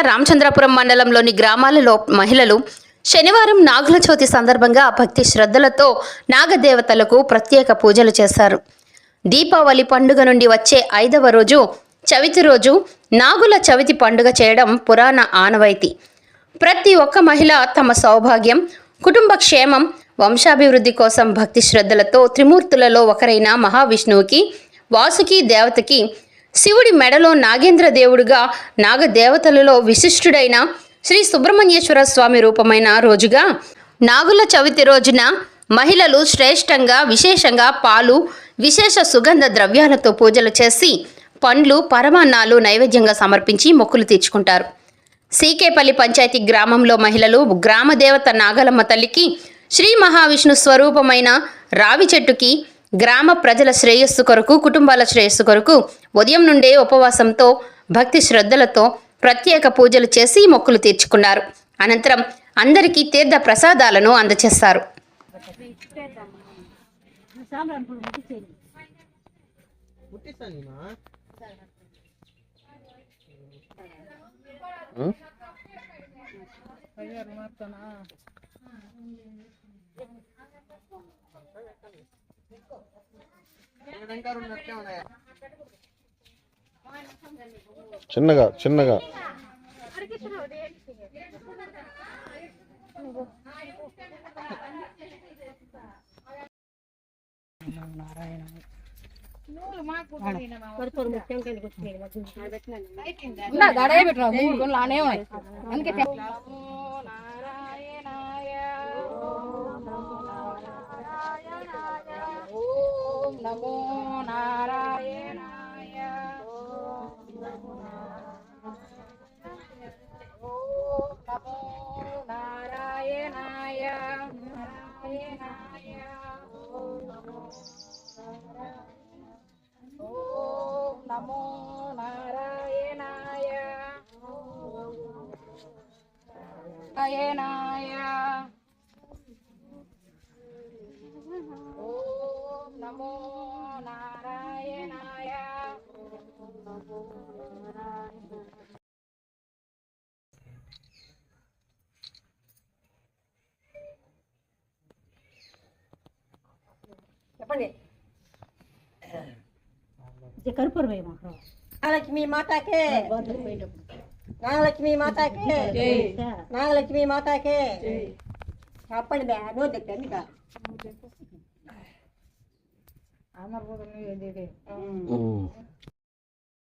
రామచంద్రపురం మండలంలోని గ్రామాలలో మహిళలు శనివారం నాగుల చవితి సందర్భంగా భక్తి శ్రద్ధలతో నాగదేవతలకు ప్రత్యేక పూజలు చేశారు. దీపావళి పండుగ నుండి వచ్చే ఐదవ రోజు చవితి రోజు నాగుల చవితి పండుగ చేయడం పురాణ ఆనవాయితీ. ప్రతి ఒక్క మహిళ తమ సౌభాగ్యం కుటుంబ క్షేమం వంశాభివృద్ధి కోసం భక్తి శ్రద్ధలతో త్రిమూర్తులలో ఒకరైన మహావిష్ణువుకి వాసుకి దేవతకి శివుడి మెడలో నాగేంద్ర దేవుడుగా నాగదేవతలలో విశిష్టుడైన శ్రీ సుబ్రహ్మణ్యేశ్వర స్వామి రూపమైన రోజుగా నాగుల చవితి రోజున మహిళలు శ్రేష్టంగా విశేషంగా పాలు విశేష సుగంధ ద్రవ్యాలతో పూజలు చేసి పండ్లు పరమాన్నాలు నైవేద్యంగా సమర్పించి మొక్కులు తీర్చుకుంటారు. సీకేపల్లి పంచాయతీ గ్రామంలో మహిళలు గ్రామ దేవత నాగలమ్మ తల్లికి శ్రీ మహావిష్ణు స్వరూపమైన రావి చెట్టుకి గ్రామ ప్రజల శ్రేయస్సు కొరకు కుటుంబాల శ్రేయస్సు కొరకు ఉదయం నుండే ఉపవాసంతో భక్తి శ్రద్ధలతో ప్రత్యేక పూజలు చేసి మొక్కులు తీర్చుకున్నారు. అనంతరం అందరికీ తీర్థ ప్రసాదాలను అందజేస్తారు చిన్నగా చిన్నగా. నారాయణ పెట్టరా అందుకే నమో నారాయణాయ. ఓం నమో నారాయణాయ. నారాయణాయ ఓం నమో ఓం నమో నారాయణాయ నారాయణాయ. చెప్పండి నాగలక్ష్మి మాతాకే. నాగలక్ష్మి మాతాకే. నాగలక్ష్మి మాతాకే. చెప్పండి బే నువ్వు తెచ్చండి ఇక అమర్పోతుంది ఉమ్.